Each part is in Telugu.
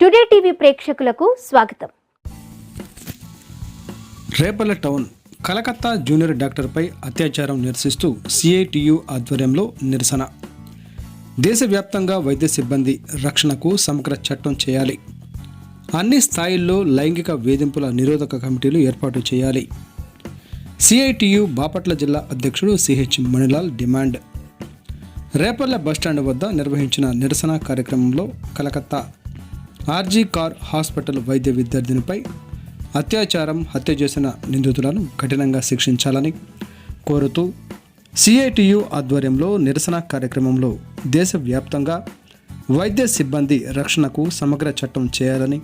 టుడే టీవీ ప్రేక్షకులకు స్వాగతం. రేపల్ల టౌన్ కలకత్తా జూనియర్ డాక్టర్పై అత్యాచారం నిరసిస్తూ సిఐటియు ఆధ్వర్యంలో నిరసన. దేశవ్యాప్తంగా వైద్య సిబ్బంది రక్షణకు సమగ్ర చట్టం చేయాలి. అన్ని స్థాయిల్లో లైంగిక వేధింపుల నిరోధక కమిటీలు ఏర్పాటు చేయాలి. సిఐటియు బాపట్ల జిల్లా అధ్యక్షుడు CH Manilal demand. Repalle bus stand వద్ద నిర్వహించిన నిరసన కార్యక్రమంలో కలకత్తా ఆర్జీ కార్ హాస్పిటల్ వైద్య విద్యార్థినిపై అత్యాచారం హత్య చేసిన నిందితులను కఠినంగా శిక్షించాలని కోరుతూ సిఐటియు ఆధ్వర్యంలో నిరసన కార్యక్రమంలో దేశవ్యాప్తంగా వైద్య సిబ్బంది రక్షణకు సమగ్ర చట్టం చేయాలని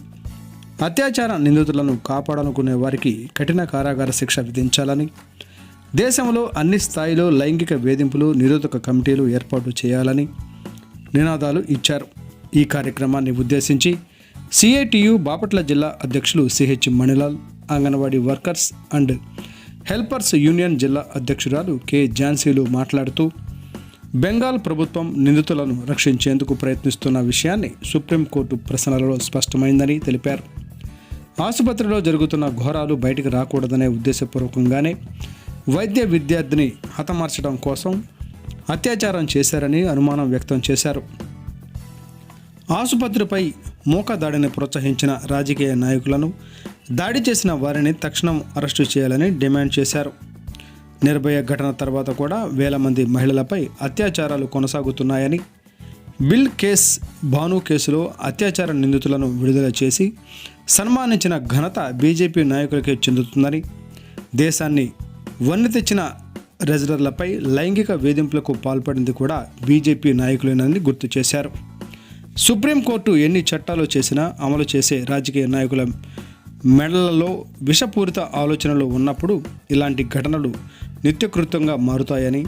అత్యాచార నిందితులను కాపాడాలనుకునే వారికి కఠిన కారాగార శిక్ష విధించాలని దేశంలో అన్ని స్థాయిలో లైంగిక వేధింపులు నిరోధక కమిటీలు ఏర్పాటు చేయాలని నినాదాలు ఇచ్చారు. ఈ కార్యక్రమాన్ని ఉద్దేశించి సిఐటియు బాపట్ల జిల్లా అధ్యక్షులు CH Manilal anganwadi workers and helpers union జిల్లా అధ్యక్షురాలు కె ఝాన్సీలు మాట్లాడుతూ బెంగాల్ ప్రభుత్వం నిందితులను రక్షించేందుకు ప్రయత్నిస్తున్న విషయాన్ని సుప్రీంకోర్టు ప్రశ్నలలో స్పష్టమైందని తెలిపారు. ఆసుపత్రిలో జరుగుతున్న ఘోరాలు బయటికి రాకూడదనే ఉద్దేశపూర్వకంగానే వైద్య విద్యార్థిని హతమార్చడం కోసం అత్యాచారం చేశారని అనుమానం వ్యక్తం చేశారు. ఆసుపత్రిపై మూక దాడిని ప్రోత్సహించిన రాజకీయ నాయకులను దాడి చేసిన వారిని తక్షణం అరెస్టు చేయాలని డిమాండ్ చేశారు. నిర్భయ ఘటన తర్వాత కూడా వేల మంది మహిళలపై అత్యాచారాలు కొనసాగుతున్నాయని బిల్ కేస్ భాను కేసులో అత్యాచార నిందితులను విడుదల చేసి సన్మానించిన ఘనత బీజేపీ నాయకులకే చెందుతుందని దేశాన్ని వన్నె తెచ్చిన రెజ్లర్లపై లైంగిక వేధింపులకు పాల్పడింది కూడా బీజేపీ నాయకులేనని గుర్తు చేశారు. సుప్రీంకోర్టు ఎన్ని చట్టాలు చేసినా అమలు చేసే రాజకీయ నాయకుల మెడలలో విషపూరిత ఆలోచనలు ఉన్నప్పుడు ఇలాంటి ఘటనలు నిత్యకృత్యంగా మారుతాయని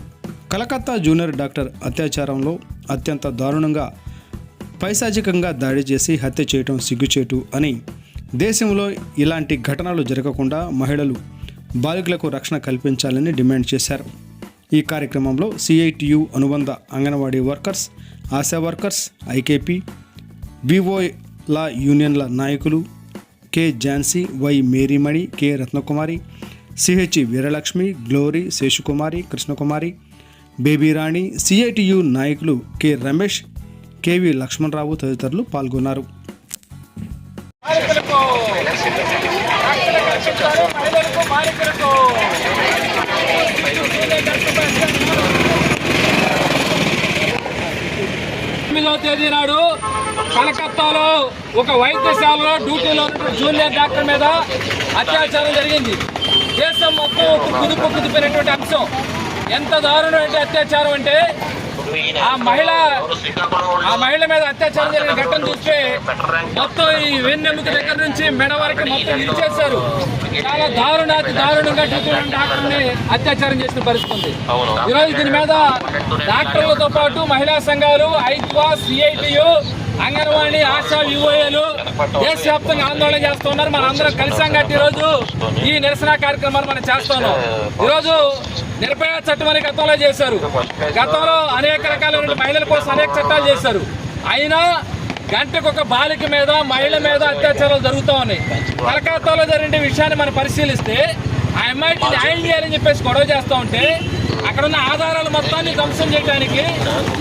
కలకత్తా జూనియర్ డాక్టర్ అత్యాచారంలో అత్యంత దారుణంగా పైశాచికంగా దాడి చేసి హత్య చేయటం సిగ్గుచేటు అని దేశంలో ఇలాంటి ఘటనలు జరగకుండా మహిళలు బాలికలకు రక్షణ కల్పించాలని డిమాండ్ చేశారు. ఈ కార్యక్రమంలో సిఐటియు అనుబంధ anganwadi workers ASHA workers IKP వివోల యూనియన్ల నాయకులు K Jhansi Y Marymani K Ratnakumari CH Veeralakshmi Glory Seshukumari Krishnakumari Babyrani CITU నాయకులు కె రమేష్ కెవి లక్ష్మణరావు తదితరులు పాల్గొన్నారు మహిళలకు బాలికలకు తొమ్మిదవ తేదీ నాడు కలకత్తాలో ఒక వైద్యశాలలో డ్యూటీలో ఉన్న జూనియర్ డాక్టర్ మీద అత్యాచారం జరిగింది. దేశం మొత్తం కుదుపు కుదిపినటువంటి అంశం. ఎంత దారుణం అంటే అత్యాచారం అంటే ఆ మహిళ ఆ మహిళ మీద అత్యాచారం జరిగిన ఘటన చూస్తే మొత్తం ఈ వెన్నెముక దగ్గర నుంచి మెడ వరకు మొత్తం ఇచ్చేశారు చాలా దారుణాతి దారుణంగా ట్రీట్మెంట్ డాక్టర్ని అత్యాచారం చేసిన పరిస్థితి ఈరోజు దీని మీద డాక్టర్లతో పాటు మహిళా సంఘాలు ఐక్వా సిఐటియు అంగన్వాడీ ఆశా యువఏలు దేశవ్యాప్తంగా ఆందోళన చేస్తున్నారు మన అందరం కలిసాం కాబట్టి ఈరోజు ఈ నిరసన కార్యక్రమాలు మనం చేస్తున్నాం ఈరోజు నిర్భయ చట్టం అని గతంలో చేశారు. గతంలో అనేక రకాలైన మహిళల కోసం అనేక చట్టాలు చేశారు. అయినా గంటకు ఒక బాలిక మీద మహిళ మీద అత్యాచారాలు జరుగుతూ ఉన్నాయి. కలకత్తాలో జరిగిన విషయాన్ని మనం పరిశీలిస్తే ఆ అమ్మాయికి న్యాయం చేయాలని చెప్పేసి గొడవ చేస్తూ ఉంటే అక్కడ ఉన్న ఆధారాలు మొత్తాన్ని ధ్వంసం చేయడానికి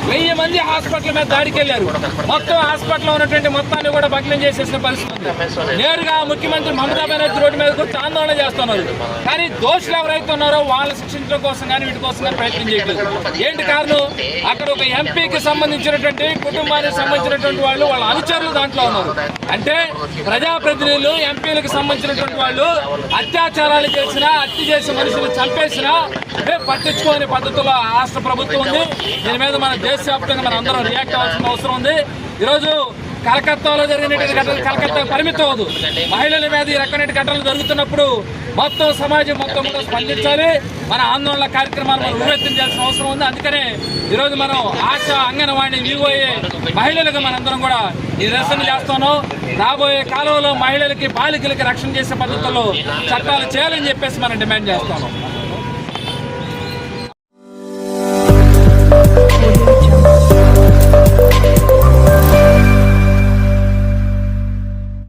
వెయ్యి మంది హాస్పిటల్ మీద దాడికి వెళ్ళారు మొత్తం హాస్పిటల్లో ఉన్నటువంటి మొత్తాన్ని కూడా భగ్నం చేసేసిన పరిస్థితి ఉంది. నేరుగా ముఖ్యమంత్రి మమతా బెనర్జీ రోడ్డు మీద కూడా ఆందోళన చేస్తున్నారు. కానీ దోషులు ఎవరైతే ఉన్నారో వాళ్ళ శిక్షించడం కోసం కానీ వీటి కోసం కానీ ప్రయత్నం చేయట్లేదు. ఏంటి కారణం? అక్కడ ఒక ఎంపీకి సంబంధించినటువంటి కుటుంబానికి సంబంధించినటువంటి వాళ్ళు వాళ్ళ అనుచరులు దాంట్లో ఉన్నారు. అంటే ప్రజాప్రతినిధులు ఎంపీలకు సంబంధించినటువంటి వాళ్ళు అత్యాచారాలు చేసినా హత్య చేసి మనుషులు చంపేసినా పట్టించుకో లేని పద్ధతిలో రాష్ట్ర ప్రభుత్వం ఉంది. దీని మీద మన దేశవ్యాప్తంగా మన అందరం రియాక్ట్ అవ్వాల్సిన అవసరం ఉంది. ఈరోజు కలకత్తాలో జరిగినటువంటి ఘటనలు కలకత్తా పరిమితం అవ్వదు. మహిళల మీద ఈ రకమైన ఘటనలు జరుగుతున్నప్పుడు మొత్తం సమాజం మొత్తం కూడా స్పందించాలి. మన ఆందోళన కార్యక్రమాలు మనం ఉవ్వెత్తం చేయాల్సిన అవసరం ఉంది. అందుకనే ఈరోజు మనం ఆశ అంగన్వాణి వివోఏ మహిళలకు మనందరం కూడా ఈ నిరసన చేస్తున్నాం. రాబోయే కాలంలో మహిళలకి బాలికలకి రక్షణ చేసే పద్ధతుల్లో చట్టాలు చేయాలని చెప్పేసి మనం డిమాండ్ చేస్తున్నాం.